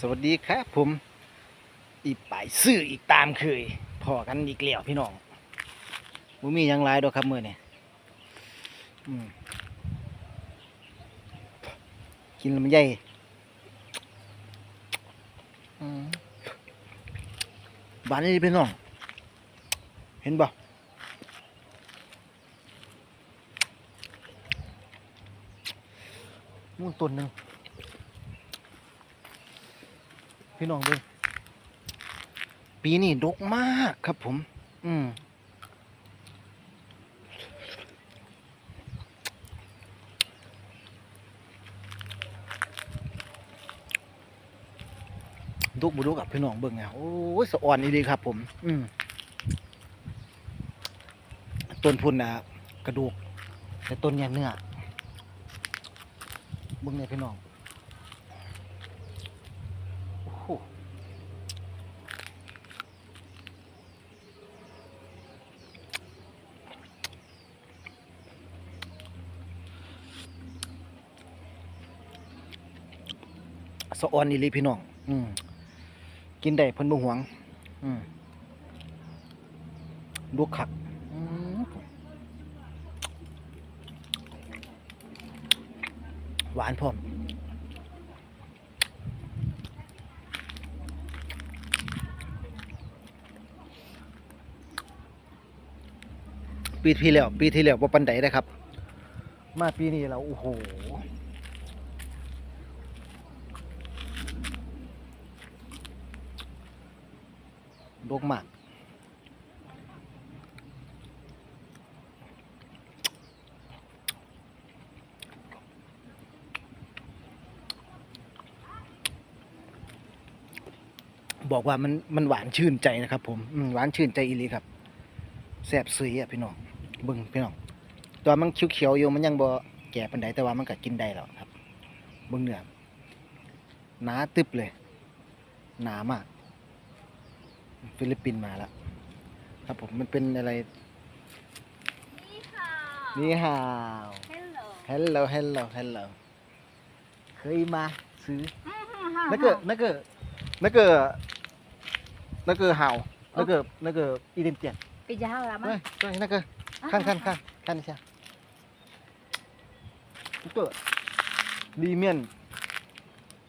สวัสดีครับผม อีป่ายซื้ออีกตามเคยพอกันอีกแล้วพี่น้องบ่มียังหลายดอกครับมื้อนี้อืมกินลำไยอืมบานนี้พี่น้อง เห็นบ่มูนต้นหนึ่ง พี่น้องเบิ่งปีนี้ดกมากครับผม อืมดกบุดกกับพี่น้องเบิ่งไงโอ้ยสะอ่อนอีดีครับผม อืมต้นพุ่นนะกระดูก แต่ต้นเนี่ยเนื้อเบิ่งเนี่ยพี่น้อง โอ้โหสะออนอีลีพี่น้อง อืมกินได้เพิ่นบ่หวง อืมลูกขักหวานพร้อม ปีที่แล้วปีที่แล้วว่าปันไดนะครับ มาปีนี้เราโอ้โหดกมากบอกว่ามันมันหวานชื่นใจนะครับผมหวานชื่นใจอีลีครับแซ่บซุยอะพี่น้อง เบิ่งพี่น้องตัวมันเขียวๆอยู่มันยังบ่แก่ปานใดแต่ว่ามันก็กินได้แล้วครับเบิ่งเนื้อหนาตึบเลย หนามาก ฟิลิปปินส์มาแล้ว ครับผมมันเป็นอะไร นี่ค่ะ นี่ฮาว Hello hello hello hello เคยมาซื้อ 嗯哼那个那个那个那个好那个那个一点点比较好了吗？对对那个啊 看看看看一下，这个里面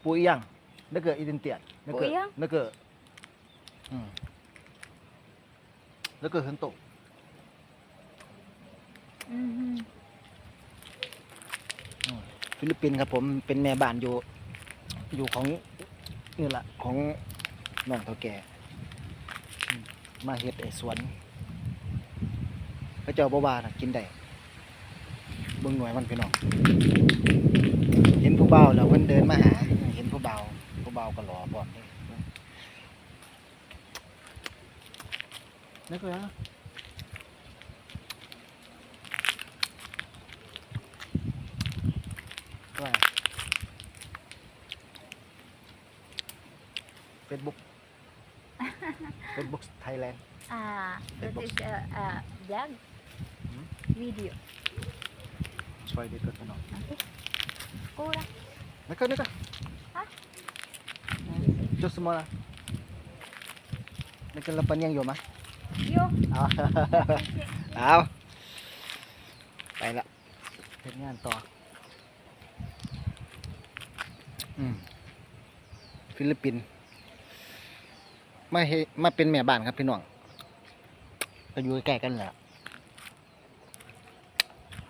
不一样，那个一点点，那个不一样那个，嗯，那个很陡，嗯哼， ฟิลิปปินส์ครับผมเป็นแม่บ้านอยู่ อยู่ของนี่แหละของน้องเท่าแก่อืมมาเฮ็ดไอ้สวน พระเจ้าบ่ว่านะกินได้เบิ่งหน่วยมันพี่น้องเห็นผู้เบาวแล้วเพิ่นเดินมาหา เห็นผู้เบาวผู้เบาวก็รอบ่อนนี่นึกเลยนะว่าเฟซบุ๊กเฟซบุ๊กไทยแลนด์ ah, that box. is a, a vlog Hmm? Video. ช่วยดีเกินพี่น้อง Okay. Kurang. Naka, naka. Hah? Diyos mo na. Nagkalapan niyang yuma. Yo. เอาเอาไปละเฮ็ดงานต่อ อืม ฟิลิปปินส์มาเฮมาเป็นแม่บ้านครับพี่น้องก็อยู่ใกล้ๆกันแหละ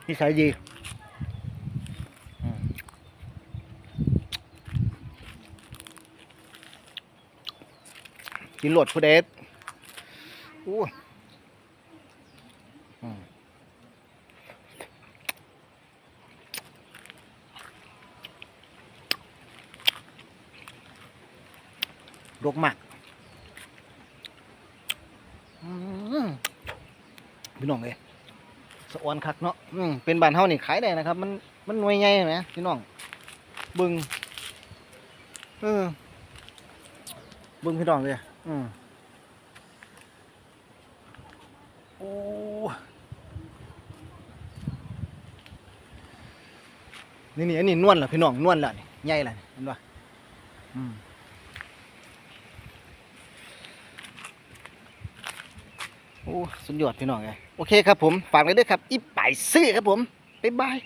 นิสัยดีอืมกินโหลดผู้เดชอู้อืมรกมากอืมพี่น้องเลย สะออนคักเนาะอืมเป็นบ้านเฮานี่ขายได้นะครับ มันมันหน่วยใหญ่ไหมพี่น้องเบึงเออเบึงพี่น้องเลยอืมโอ้นี่นี่อันนี้นวลเหรอพี่น้องนวลแล้วนี่ใหญ่แล้วนี่เห็นปะอืม โอ้สุดยอดพี่น้องไงโอเคครับผม ฝากไว้ด้วยครับ อีป่ายซื่อครับผม บ๊ายบาย